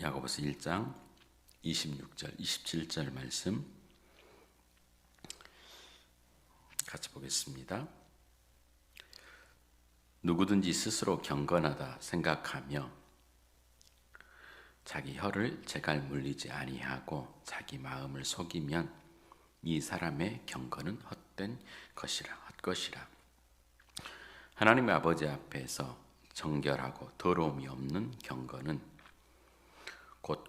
야고보서 1장 26절, 27절 말씀 같이 보겠습니다. 누구든지 스스로 경건하다 생각하며 자기 혀를 제갈 물리지 아니하고 자기 마음을 속이면 이 사람의 경건은 헛된 것이라 헛것이라 하나님의 아버지 앞에서 정결하고 더러움이 없는 경건은 곧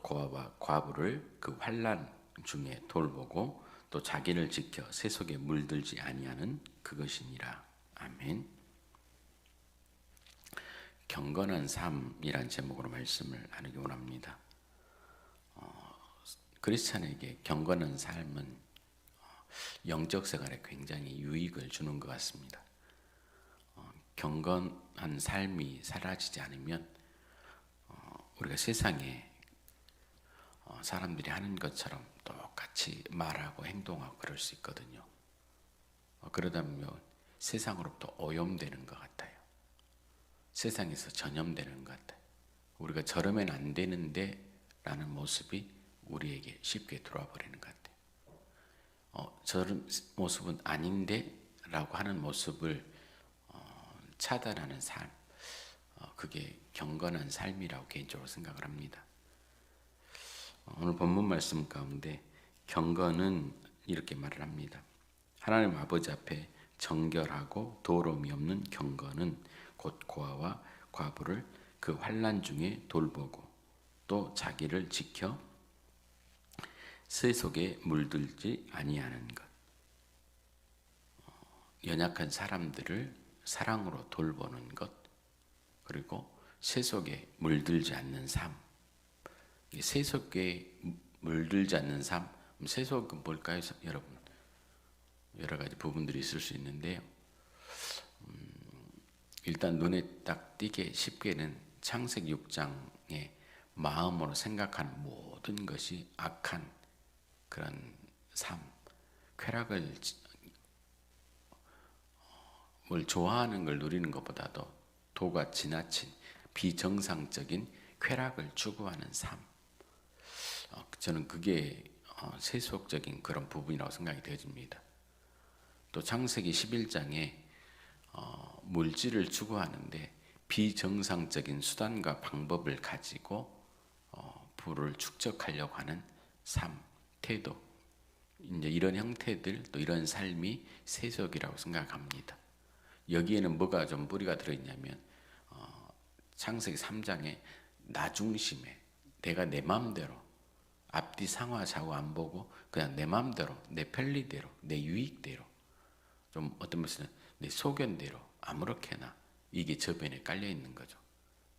과부를 그 환란 중에 돌보고 또 자기를 지켜 세속에 물들지 아니하는 그것이니라. 아멘. 경건한 삶이란 제목으로 말씀을 나누기 원합니다. 어, 크리스찬에게 경건한 삶은 어, 영적 생활에 굉장히 유익을 주는 것 같습니다. 어, 경건한 삶이 사라지지 않으면 어, 우리가 세상에 어, 사람들이 하는 것처럼 똑같이 말하고 행동하고 그럴 수 있거든요. 어, 그러다 보면 세상으로부터 오염되는 것 같아요. 세상에서 전염되는 것 같아요. 우리가 저러면 안 되는데 라는 모습이 우리에게 쉽게 들어와 버리는 것 같아요. 어, 저런 모습은 아닌데 라고 하는 모습을 어, 차단하는 삶, 어, 그게 경건한 삶이라고 개인적으로 생각을 합니다. 오늘 본문 말씀 가운데 경건은 이렇게 말을 합니다. 하나님 아버지 앞에 정결하고 도로움이 없는 경건은 곧 고아와 과부를 그 환란 중에 돌보고 또 자기를 지켜 새 속에 물들지 아니하는 것. 연약한 사람들을 사랑으로 돌보는 것. 그리고 새 속에 물들지 않는 삶. 세속에 물들지 않는 삶, 세속은 뭘까요, 여러분? 여러 가지 부분들이 있을 수 있는데요. 음, 일단 눈에 딱 띄게 쉽게는 창세기 6장에 마음으로 생각하는 모든 것이 악한 그런 삶, 쾌락을 뭘 좋아하는 걸 누리는 것보다도 도가 지나친 비정상적인 쾌락을 추구하는 삶. 어, 저는 그게 어, 세속적인 그런 부분이라고 생각이 되어집니다. 또 창세기 11장에 어, 물질을 추구하는데 비정상적인 수단과 방법을 가지고 부를 축적하려고 하는 삶, 태도, 이제 이런 형태들 또 이런 삶이 세속이라고 생각합니다. 여기에는 뭐가 좀 뿌리가 들어있냐면 창세기 3장에 나 중심에 내가 내 마음대로 앞뒤 상하 좌우 안 보고 그냥 내 마음대로 내 편리대로 내 유익대로 좀 어떤 것은 내 소견대로 아무렇게나 이게 저변에 깔려 있는 거죠.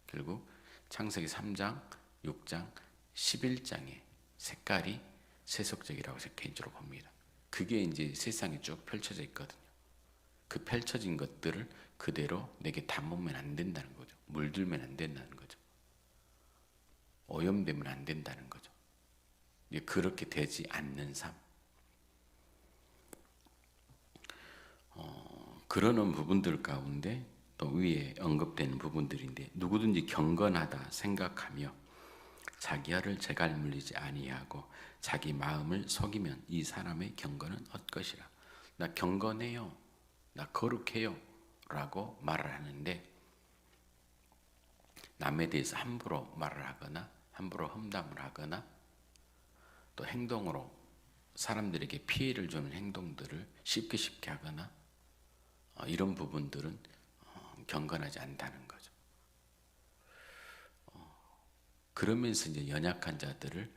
결국 창세기 3장, 6장, 11장의 색깔이 세속적이라고 개인적으로 봅니다. 그게 이제 세상에 쭉 펼쳐져 있거든요. 그 펼쳐진 것들을 그대로 내게 담으면 안 된다는 거죠. 물들면 안 된다는 거죠. 오염되면 안 된다는 거죠. 그렇게 되지 않는 삶. 어, 그러는 부분들 가운데 또 위에 언급되는 부분들인데 누구든지 경건하다 생각하며 자기 혀를 제갈 물리지 아니하고 자기 마음을 속이면 이 사람의 경건은 헛것이라. 나 경건해요. 나 거룩해요. 라고 말을 하는데 남에 대해서 함부로 말을 하거나 함부로 험담을 하거나 또 행동으로 사람들에게 피해를 주는 행동들을 쉽게 쉽게 하거나 어, 이런 부분들은 어, 경건하지 않다는 거죠. 어, 그러면서 이제 연약한 자들을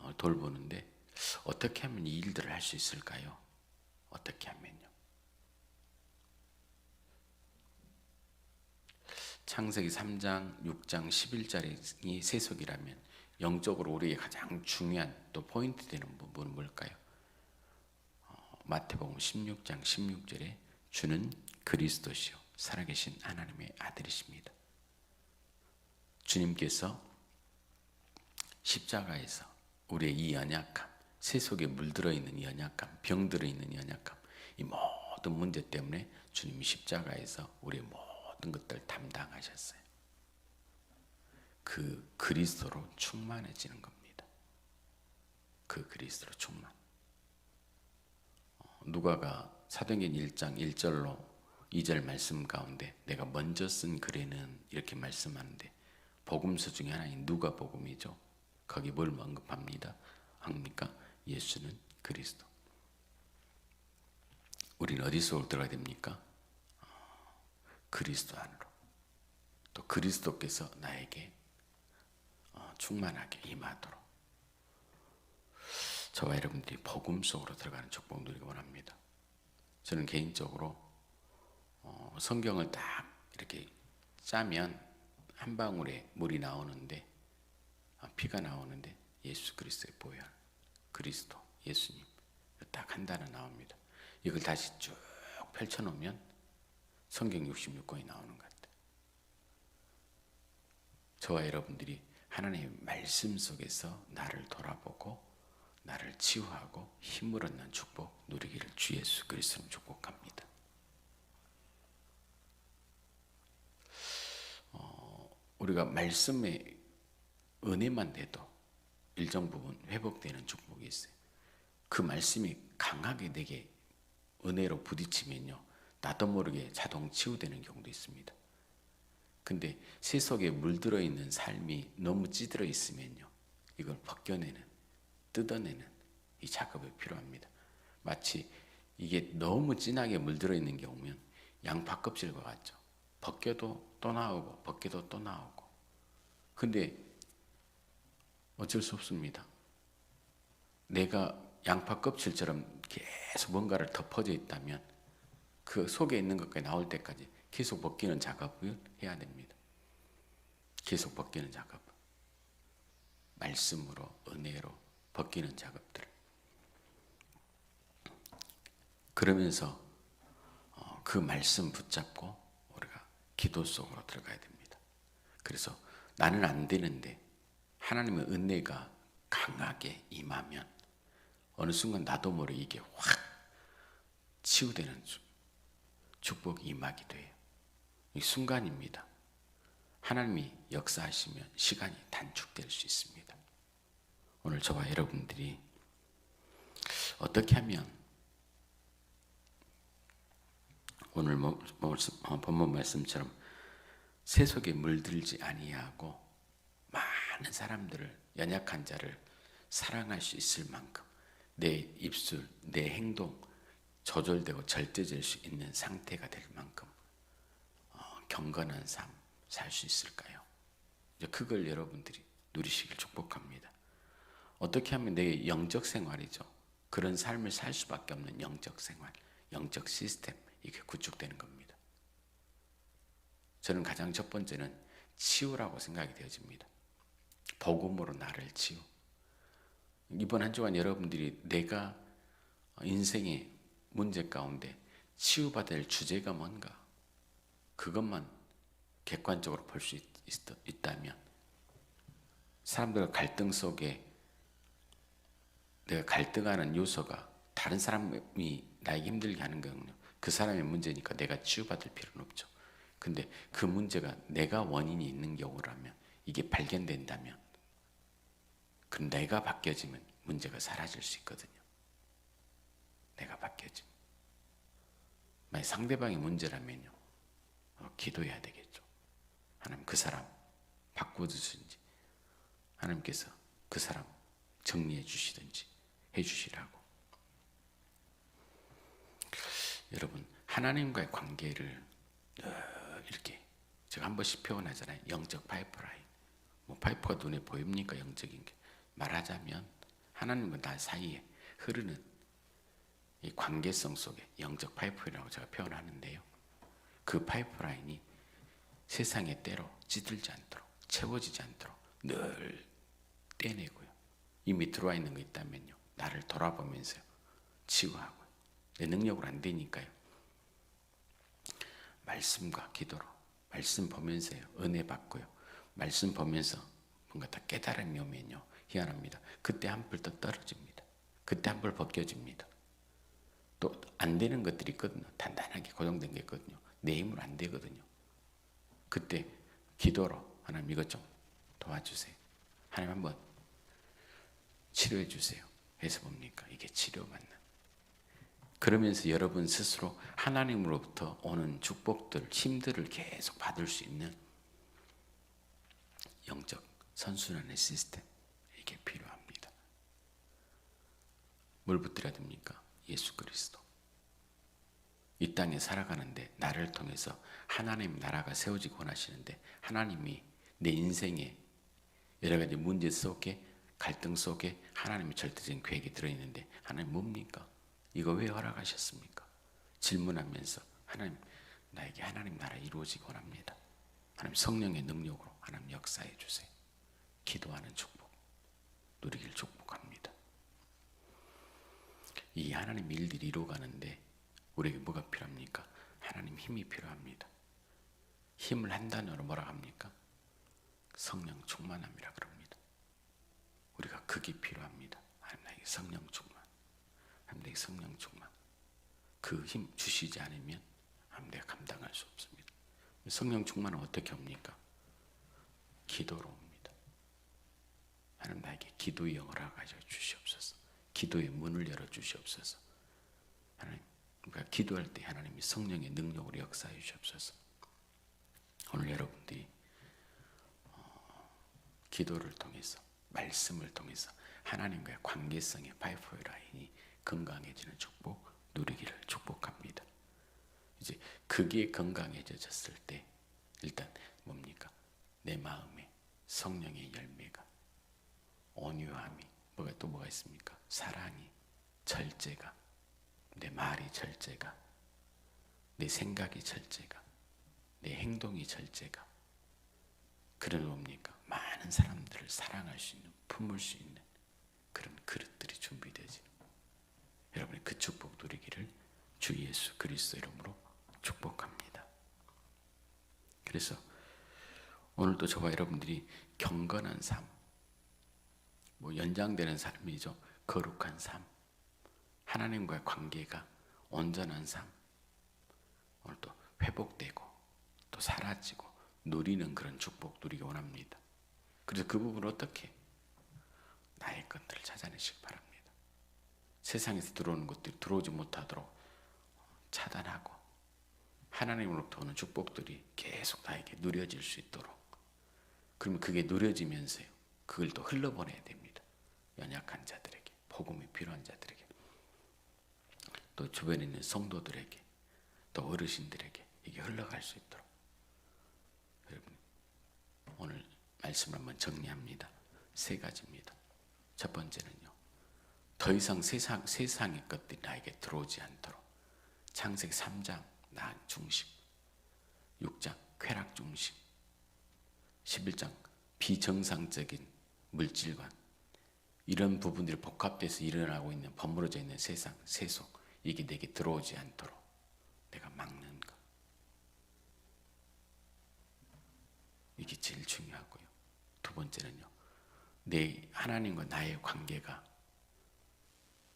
어, 돌보는데 어떻게 하면 이 일들을 할 수 있을까요? 어떻게 하면요? 창세기 3장, 6장, 11절이 세속이라면 영적으로 우리에게 가장 중요한 또 포인트 되는 부분은 뭘까요? 어, 마태복음 16장 16절에 주는 그리스도시요 살아계신 하나님의 아들이십니다. 주님께서 십자가에서 우리의 이 연약함, 세속에 물들어 있는 이 연약함, 병들어 있는 연약함, 이 모든 문제 때문에 주님이 십자가에서 우리의 모든 것들 담당하셨어요. 그 그리스도로 충만해지는 겁니다. 그 그리스도로 충만. 어, 누가가 사도행전 1장 1절로 2절 말씀 가운데 내가 먼저 쓴 글에는 이렇게 말씀하는데 복음서 중에 하나인 누가 복음이죠. 거기 뭘 언급합니다. 합니까? 예수는 그리스도. 우리는 어디서 들어야 됩니까? 어, 그리스도 안으로. 또 그리스도께서 나에게 어, 충만하게 임하도록 저와 여러분들이 복음 속으로 들어가는 축복 누리기 원합니다. 저는 개인적으로 어, 성경을 딱 이렇게 짜면 한 방울의 물이 나오는데 아, 피가 나오는데 예수 그리스도의 보혈, 그리스도, 예수님 딱 한 단어 나옵니다. 이걸 다시 쭉 펼쳐놓으면 성경 66권이 나오는 것 같아요. 저와 여러분들이 하나님의 말씀 속에서 나를 돌아보고 나를 치유하고 힘을 얻는 축복 누리기를 주 예수 그리스도로 축복합니다. 어, 우리가 말씀의 은혜만 돼도 일정 부분 회복되는 축복이 있어요. 그 말씀이 강하게 내게 은혜로 부딪히면요. 나도 모르게 자동 치유되는 경우도 있습니다. 근데 세속에 물들어 있는 삶이 너무 찌들어 있으면요. 이걸 벗겨내는, 뜯어내는 이 작업이 필요합니다. 마치 이게 너무 진하게 물들어 있는 경우면 양파 껍질과 같죠. 벗겨도 또 나오고, 벗겨도 또 나오고. 근데 어쩔 수 없습니다. 내가 양파 껍질처럼 계속 뭔가를 덮어져 있다면 그 속에 있는 것까지 나올 때까지 계속 벗기는 작업을 해야 됩니다. 계속 벗기는 작업. 말씀으로, 은혜로 벗기는 작업들. 그러면서 어, 그 말씀 붙잡고 우리가 기도 속으로 들어가야 됩니다. 그래서 나는 안 되는데 하나님의 은혜가 강하게 임하면 어느 순간 나도 모르게 확 치유되는 축복이 임하기도 해요. 이 순간입니다. 하나님이 역사하시면 시간이 단축될 수 있습니다. 오늘 저와 여러분들이 어떻게 하면 오늘 뭐, 뭐, 본문 말씀처럼 세속에 물들지 아니하고 많은 사람들을 연약한 자를 사랑할 수 있을 만큼 내 입술, 내 행동 조절되고 절대될 수 있는 상태가 될 만큼 어, 경건한 삶 살 수 있을까요? 이제 그걸 여러분들이 누리시길 축복합니다. 어떻게 하면 내 영적 생활이죠. 그런 삶을 살 수밖에 없는 영적 생활, 영적 시스템 이게 구축되는 겁니다. 저는 가장 첫 번째는 치유라고 생각이 되어집니다. 복음으로 나를 치유. 이번 한 주간 여러분들이 내가 인생의 문제 가운데 치유받을 주제가 뭔가 그것만 객관적으로 볼 수 있다면 사람들과 갈등 속에 내가 갈등하는 요소가 다른 사람이 나에게 힘들게 하는 거는요. 그 사람의 문제니까 내가 치유받을 필요는 없죠. 근데 그 문제가 내가 원인이 있는 경우라면 이게 발견된다면 그 내가 바뀌어지면 문제가 사라질 수 있거든요. 내가 바뀌어지. 만약 상대방의 문제라면요. 어, 기도해야 되겠죠. 하나님 그 사람 바꿔 주든지 하나님께서 그 사람 정리해 주시든지 해 주시라고. 여러분 하나님과의 관계를 이렇게 제가 한 번씩 표현하잖아요. 영적 파이프라인. 뭐 파이프가 눈에 보입니까? 영적인 게. 말하자면 하나님과 나 사이에 흐르는 이 관계성 속에 영적 파이프라고 제가 표현하는데요. 그 파이프라인이 세상의 때로 찌들지 않도록 채워지지 않도록 늘 떼내고요. 이미 들어와 있는 거 있다면요. 나를 돌아보면서 치유하고요. 내 능력으로 안 되니까요. 말씀과 기도로 말씀 보면서요. 은혜 받고요. 말씀 보면서 뭔가 다 깨달음이 오면요. 희한합니다. 그때 한불 더 떨어집니다. 그때 한불 벗겨집니다. 또 안 되는 것들이 있거든요. 단단하게 고정된 게 있거든요. 내 힘으로 안 되거든요. 그때 기도로 하나님 이것 좀 도와주세요. 하나님 한번 치료해 주세요. 해서 뭡니까? 이게 치료 맞나? 그러면서 여러분 스스로 하나님으로부터 오는 축복들, 힘들을 계속 받을 수 있는 영적 선순환의 시스템 이게 필요합니다. 뭘 붙들어야 됩니까? 예수 그리스도. 이 땅에 살아가는데 나를 통해서 하나님 나라가 세워지고 원하시는데 하나님이 내 인생에 여러 가지 문제 속에 갈등 속에 하나님의 절대적인 계획이 들어있는데 하나님 뭡니까? 이거 왜 허락하셨습니까? 질문하면서 하나님 나에게 하나님 나라 이루어지기 원합니다. 하나님 성령의 능력으로 하나님 역사해 주세요. 기도하는 축복 누리길 축복합니다. 이 하나님 일들이 이루어가는데 우리에게 뭐가 필요합니까? 하나님 힘이 필요합니다. 힘을 한 단어로 뭐라 합니까? 성령 충만함이라 그럽니다. 우리가 그게 필요합니다. 하나님 성령 충만. 하나님 성령 충만. 그 힘 주시지 않으면 하나님 감당할 수 없습니다. 성령 충만은 어떻게 옵니까? 기도로 옵니다. 하나님 나에게 기도의 영을 허가하여 주시옵소서. 기도의 문을 열어 주시옵소서. 하나님 우리가 기도할 때 하나님이 성령의 능력으로 역사해 주시옵소서. 오늘 여러분들이 어, 기도를 통해서 말씀을 통해서 하나님과의 관계성의 파이프 라인이 건강해지는 축복 누리기를 축복합니다. 이제 그게 건강해졌을 때 일단 뭡니까? 내 마음에 성령의 열매가 온유함이 뭐가 또 뭐가 있습니까? 사랑이 절제가 내 말이 절제가 내 생각이 절제가 내 행동이 절제가 그런 뭡니까? 많은 사람들을 사랑할 수 있는 품을 수 있는 그런 그릇들이 준비되지 여러분의 그 축복 누리기를 주 예수 그리스도 이름으로 축복합니다. 그래서 오늘도 저와 여러분들이 경건한 삶, 뭐 연장되는 삶이죠. 거룩한 삶, 하나님과의 관계가 온전한 삶, 오늘 또 회복되고 또 사라지고 누리는 그런 축복 누리기 원합니다. 그래서 그 부분을 어떻게 나의 것들을 찾아내시기 바랍니다. 세상에서 들어오는 것들이 들어오지 못하도록 차단하고 하나님으로부터 오는 축복들이 계속 나에게 누려질 수 있도록 그러면 그게 누려지면서요. 그걸 또 흘러보내야 됩니다. 연약한 자들에게, 복음이 필요한 자들에게, 또 주변에 있는 성도들에게, 또 어르신들에게 이게 흘러갈 수 있도록 여러분 오늘 말씀을 한번 정리합니다. 세 가지입니다. 첫 번째는요. 더 이상 세상, 세상의 것들이 나에게 들어오지 않도록 창세기 3장 나 중심 6장 쾌락 중심 11장 비정상적인 물질관 이런 부분들이 복합돼서 일어나고 있는 버무러져 있는 세상 세속 이게 내게 들어오지 않도록 내가 막는 것 이게 제일 중요하고요 두 번째는요 내 하나님과 나의 관계가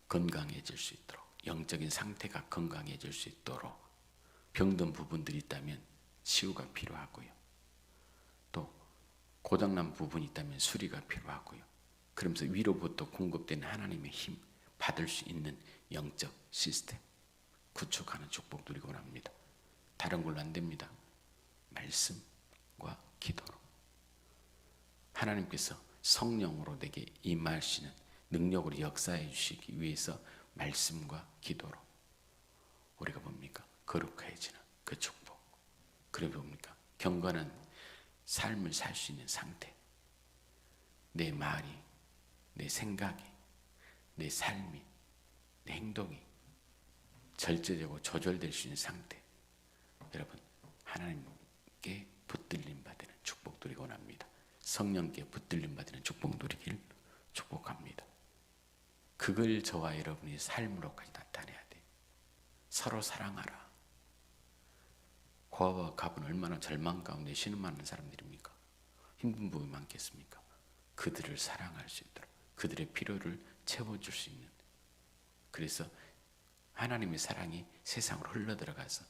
건강해질 수 있도록 영적인 상태가 건강해질 수 있도록 병든 부분들이 있다면 치유가 필요하고요. 또 고장난 부분이 있다면 수리가 필요하고요. 그러면서 위로부터 공급되는 하나님의 힘 받을 수 있는 영적 시스템 구축하는 축복 누리고 합니다. 다른 걸로 안 됩니다. 말씀과 기도로 하나님께서 성령으로 내게 임하시는 능력으로 역사해 주시기 위해서 말씀과 기도로 우리가 뭡니까? 거룩해지는 그 축복. 그래 봅니까? 경건한 삶을 살 수 있는 상태. 내 말이, 내 생각이, 내 삶이, 내 행동이 절제되고 조절될 수 있는 상태. 여러분, 하나님께 붙들림 받는 축복 누리기 원합니다. 성령께 붙들림 받는 축복 누리길 축복합니다. 그걸 저와 여러분이 삶으로까지 나타내야 돼. 서로 사랑하라. 고아와 갑은 얼마나 절망 가운데 신음하는 사람들입니까? 힘든 부분이 많겠습니까? 그들을 사랑할 수 있도록 그들의 필요를 채워줄 수 있는 그래서 하나님의 사랑이 세상으로 흘러들어가서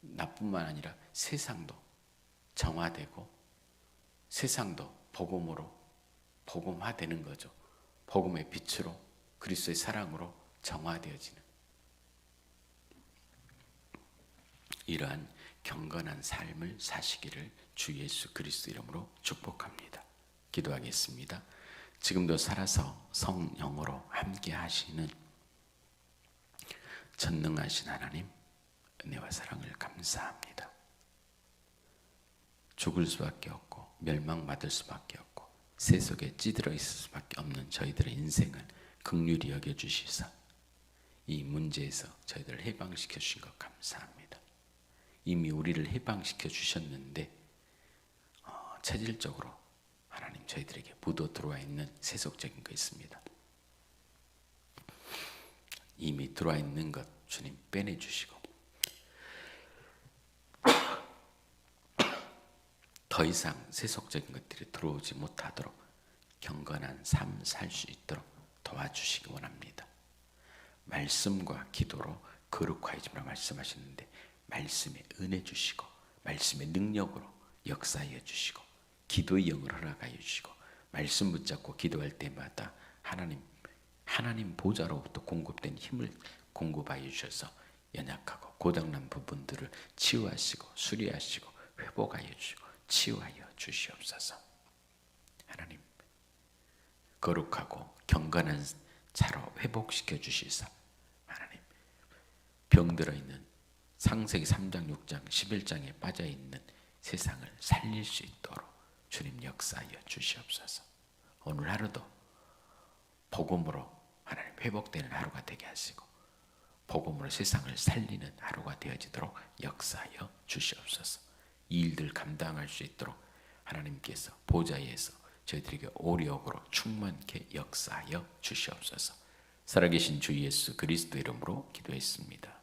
나뿐만 아니라 세상도 정화되고 세상도 복음으로 복음화되는 거죠. 복음의 빛으로 그리스도의 사랑으로 정화되어지는 이러한 경건한 삶을 사시기를 주 예수 그리스도 이름으로 축복합니다. 기도하겠습니다. 지금도 살아서 성령으로 함께 하시는 전능하신 하나님 은혜와 사랑을 감사합니다. 죽을 수밖에 없고 멸망받을 수밖에 없고 세속에 찌들어 있을 수밖에 없는 저희들의 인생을 극률히 여겨 주시사 이 문제에서 저희들을 해방시켜 주신 것 감사합니다. 이미 우리를 해방시켜 주셨는데 어, 체질적으로 하나님 저희들에게 묻어 들어와 있는 세속적인 거 있습니다. 이미 들어와 있는 것 주님 빼내 주시고 더 이상 세속적인 것들이 들어오지 못하도록 경건한 삶 살 수 있도록 도와주시기 원합니다. 말씀과 기도로 거룩하여짐이라 말씀하셨는데 말씀에 은혜 주시고 말씀의 능력으로 역사하여 주시고 기도의 영을 허락하여 주시고 말씀 붙잡고 기도할 때마다 하나님 하나님 보좌로부터 공급된 힘을 공급하여 주셔서 연약하고 고장난 부분들을 치유하시고 수리하시고 회복하여 주시고 치유하여 주시옵소서. 하나님 거룩하고 경건한 자로 회복시켜 주시사 하나님 병들어 있는 상세기 3장 6장 11장에 빠져 있는 세상을 살릴 수 있도록 주님 역사하여 주시옵소서. 오늘 하루도 복음으로 하나님 회복되는 하루가 되게 하시고 복음으로 세상을 살리는 하루가 되어지도록 역사하여 주시옵소서. 이 일들 감당할 수 있도록 하나님께서 보좌에서 저희들에게 오력으로 충만케 역사하여 주시옵소서. 살아계신 주 예수 그리스도 이름으로 기도했습니다.